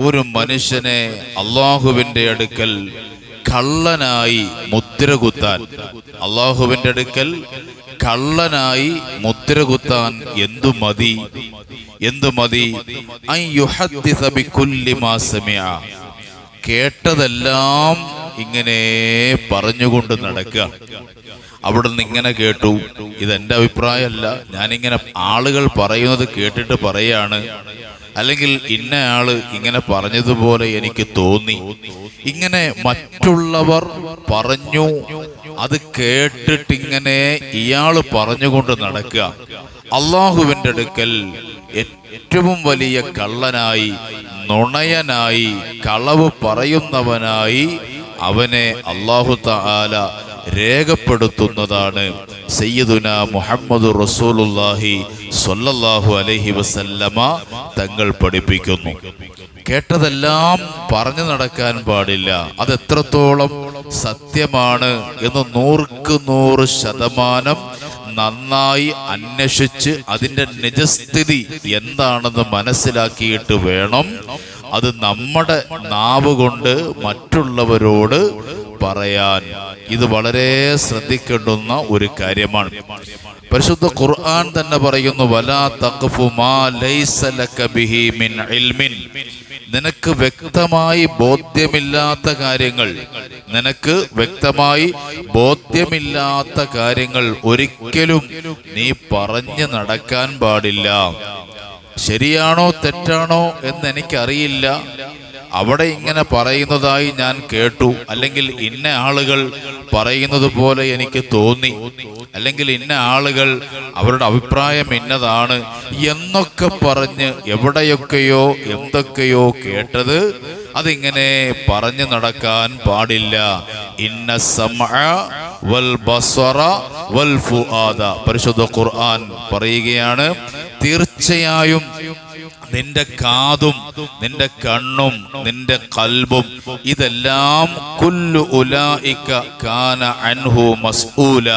ഒരു മനുഷ്യനെ അള്ളാഹുവിന്റെ അടുക്കൽ കള്ളനായി മുദ്ര കുത്താൻ. അള്ളാഹുവിന്റെ അടുക്കൽ കള്ളനായി മുദ്ര കുത്താൻ എന്തു മതി? എന്തു മതി. കേട്ടതെല്ലാം ഇങ്ങനെ പറഞ്ഞുകൊണ്ട് നടക്കുക. അവിടെ നിന്ന് ഇങ്ങനെ കേട്ടു. ഇതെന്റെ അഭിപ്രായമല്ല. ഞാനിങ്ങനെ ആളുകൾ പറയുന്നത് കേട്ടിട്ട് പറയാണ്. അല്ലെങ്കിൽ ഇന്ന ആൾ ഇങ്ങനെ പറഞ്ഞതുപോലെ എനിക്ക് തോന്നി. ഇങ്ങനെ മറ്റുള്ളവർ പറഞ്ഞു. അത് കേട്ടിട്ട് ഇങ്ങനെ ഇയാൾ പറഞ്ഞുകൊണ്ട് നടക്കുക. അള്ളാഹുവിന്റെ അടുക്കൽ ഏറ്റവും വലിയ കള്ളനായി നുണയനായി കളവ് പറയുന്നവനായി അവനെ അള്ളാഹു താല രേഖപ്പെടുത്തുന്നതാണ്. സയ്യിദുന മുഹമ്മദ് റസൂലുല്ലാഹി സൊല്ലാഹു അലഹി വസല്ലമ തങ്ങൾ പഠിപ്പിക്കുന്നു. കേട്ടതെല്ലാം പറഞ്ഞു നടക്കാൻ പാടില്ല. അത് എത്രത്തോളം സത്യമാണ് എന്ന് നൂർക്ക് നൂറ് ശതമാനം നന്നായി അന്വേഷിച്ച് അതിന്റെ നിജസ്ഥിതി എന്താണെന്ന് മനസ്സിലാക്കിയിട്ട് വേണം അത് നമ്മുടെ നാവ് കൊണ്ട് മറ്റുള്ളവരോട് പറയാൻ ഇത് വളരെ ശ്രദ്ധിക്കേണ്ടുന്ന ഒരു കാര്യമാണ്. പരിശുദ്ധ ഖുർആൻ തന്നെ പറയുന്നു വലാ ലൈസ ലക ബിഹി മിൻ നിനക്ക് വ്യക്തമായി ബോധ്യമില്ലാത്ത കാര്യങ്ങൾ നിനക്ക് വ്യക്തമായി ബോധ്യമില്ലാത്ത കാര്യങ്ങൾ ഒരിക്കലും നീ പറഞ്ഞു നടക്കാൻ പാടില്ല. ശരിയാണോ തെറ്റാണോ എന്ന് എനിക്കറിയില്ല അവിടെ ഇങ്ങനെ പറയുന്നതായി ഞാൻ കേട്ടു. അല്ലെങ്കിൽ ഇന്ന ആളുകൾ പറയുന്നത് പോലെ എനിക്ക് തോന്നി. അല്ലെങ്കിൽ ഇന്ന ആളുകൾ അവരുടെ അഭിപ്രായം ഇന്നതാണ് എന്നൊക്കെ പറഞ്ഞ് എവിടെയൊക്കെയോ എന്തൊക്കെയോ കേട്ടത്. അതിങ്ങനെ പറഞ്ഞു നടക്കാൻ പാടില്ല. ഇന്ന സമഅ വൽ വൽ ഫുആദ. പരിശുദ്ധ ഖുർആൻ പറയുകയാണ്. തീർച്ചയായും നിന്റെ കാതും നിന്റെ കണ്ണും നിന്റെ കൽബും ഇതെല്ലാം കുല്ലു ഉലായിക്ക കാന അൻഹു മസ്ഊല.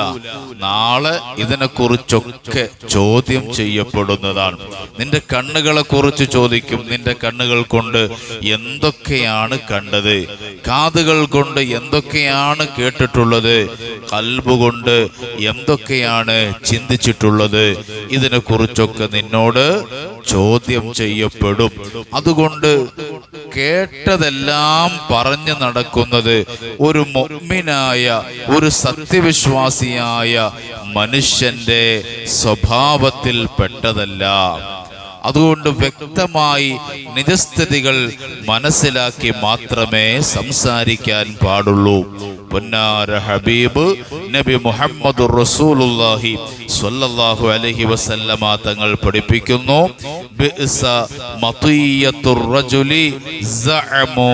നാളെ ഇതിനെ കുറിച്ചൊക്കെ ചോദ്യം ചെയ്യപ്പെടുന്നതാണ്. നിന്റെ കണ്ണുകളെ കുറിച്ച് ചോദിക്കും നിന്റെ കണ്ണുകൾ കൊണ്ട് എന്തൊക്കെയാണ് കണ്ടത്? കാതുകൾ കൊണ്ട് എന്തൊക്കെയാണ് കേട്ടിട്ടുള്ളത്? കൽബ് കൊണ്ട് എന്തൊക്കെയാണ് ചിന്തിച്ചിട്ടുള്ളത്? ഇതിനെ കുറിച്ചൊക്കെ നിന്നോട് ചോദ്യം ചെയ്യപ്പെടും. അതുകൊണ്ട് കേട്ടതെല്ലാം പറഞ്ഞു നടക്കുന്നത് ഒരു മൊമ്മിനായ ഒരു സത്യവിശ്വാസിയായ മനുഷ്യന്റെ സ്വഭാവത്തിൽ പെട്ടതല്ല അതുകൊണ്ട് വ്യക്തമായി നിജസ്ഥിതികൾ മനസ്സിലാക്കി മാത്രമേ സംസാരിക്കാൻ പാടുള്ളൂ. പൊന്നാര ഹബീബ് നബി മുഹമ്മദ് റസൂലുള്ളാഹി സ്വല്ലല്ലാഹു അലൈഹി വസല്ലമ തങ്ങൾ പഠിപ്പിക്കുന്നു. ബിഅസ മതിയത്തുർ റജുലി സഅമു.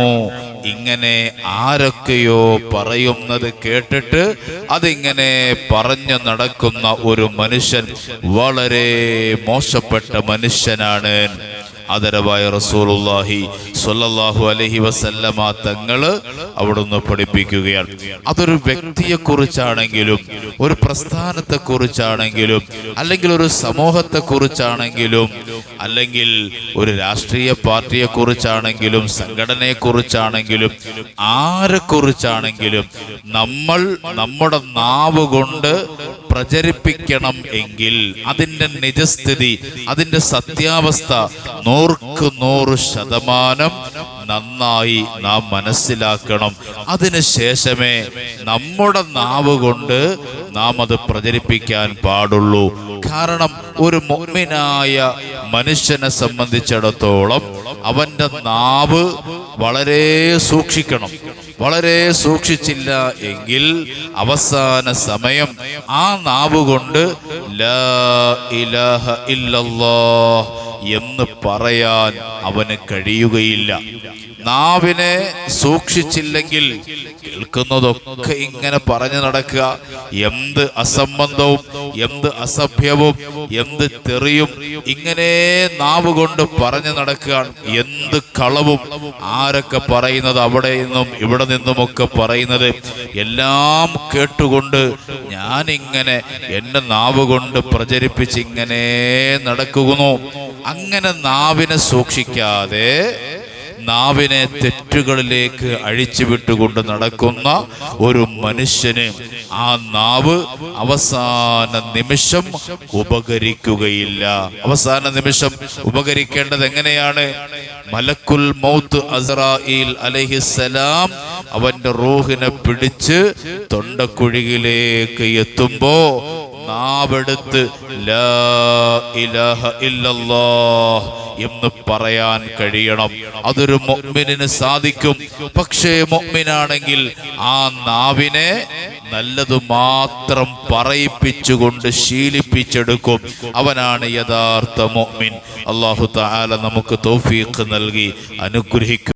ഇങ്ങനെ ആരൊക്കെയോ പറയുന്നത് കേട്ടിട്ട് അതിങ്ങനെ പറഞ്ഞു നടക്കുന്ന ഒരു മനുഷ്യൻ വളരെ മോശപ്പെട്ട മനുഷ്യനാണ്. ആദരവായ റസൂലുള്ളാഹി സ്വല്ലല്ലാഹു അലൈഹി വസല്ലമ തങ്ങൾ അവിടുന്ന് പഠിപ്പിക്കുകയാണ്. അതൊരു വ്യക്തിയെ കുറിച്ചാണെങ്കിലും ഒരു പ്രസ്ഥാനത്തെ കുറിച്ചാണെങ്കിലും അല്ലെങ്കിൽ ഒരു സമൂഹത്തെ കുറിച്ചാണെങ്കിലും അല്ലെങ്കിൽ ഒരു രാഷ്ട്രീയ പാർട്ടിയെ കുറിച്ചാണെങ്കിലും സംഘടനയെ കുറിച്ചാണെങ്കിലും ആരെ കുറിച്ചാണെങ്കിലും നമ്മൾ നമ്മുടെ നാവ് കൊണ്ട് പ്രചരിപ്പിക്കണം എങ്കിൽ അതിന്റെ നിജസ്ഥിതി അതിന്റെ സത്യാവസ്ഥ നൂർക്ക് നൂറ് ശതമാനം നന്നായി നാം മനസ്സിലാക്കണം. അതിനുശേഷമേ നമ്മുടെ നാവ് കൊണ്ട് നാം അത് പ്രചരിപ്പിക്കാൻ പാടുള്ളൂ. കാരണം ഒരു മൊമ്മിനായ മനുഷ്യനെ സംബന്ധിച്ചിടത്തോളം അവന്റെ നാവ് വളരെ സൂക്ഷിക്കണം. വളരെ സൂക്ഷിച്ചില്ല എങ്കിൽ അവസാന സമയം ആ നാവുകൊണ്ട് ലാ ഇലാഹ ഇല്ലല്ലാഹ് എന്ന് പറയാൻ അവന് കഴിയുകയില്ല. നാവിനെ സൂക്ഷിച്ചില്ലെങ്കിൽ കേൾക്കുന്നതൊക്കെ ഇങ്ങനെ പറഞ്ഞു നടക്കുക. എന്ത് അസംബന്ധവും എന്ത് അസഭ്യവും എന്ത് തെറിയും ഇങ്ങനെ നാവ് കൊണ്ട് പറഞ്ഞു നടക്കുകയാണ് എന്ത് കളവും ആരൊക്കെ പറയുന്നത് അവിടെ നിന്നും ഇവിടെ നിന്നുമൊക്കെ പറയുന്നത് എല്ലാം കേട്ടുകൊണ്ട് ഞാനിങ്ങനെ എന്റെ നാവ് കൊണ്ട് പ്രചരിപ്പിച്ച് ഇങ്ങനെ നടക്കുന്നു. അങ്ങനെ നാവിനെ സൂക്ഷിക്കാതെ നാവിനെ തെറ്റുകളിലേക്ക് അഴിച്ചുവിട്ടുകൊണ്ട് നടക്കുന്ന ഒരു മനുഷ്യന് ആ നാവ് അവസാന നിമിഷം ഉപകരിക്കുകയില്ല. അവസാന നിമിഷം ഉപകരിക്കേണ്ടത് എങ്ങനെയാണ്? മലക്കുൽ മൗത്ത് അസറായിൽ അലഹിസലാം അവന്റെ റൂഹിനെ പിടിച്ച് തൊണ്ടക്കുഴിയിലേക്ക് എത്തുമ്പോ നാവെടുത്ത് എന്ന് പറയാൻ കഴിയണം. അതൊരു മൊമ്മിന് സാധിക്കും. പക്ഷേ മൊമ്മിനാണെങ്കിൽ ആ നാവിനെ നല്ലത് മാത്രം പറയിപ്പിച്ചുകൊണ്ട് ശീലിപ്പിച്ചെടുക്കും. അവനാണ് യഥാർത്ഥ മൊമ്മിൻ അള്ളാഹു താല നമുക്ക് തൗഫീഖ് നൽകി അനുഗ്രഹിക്കും.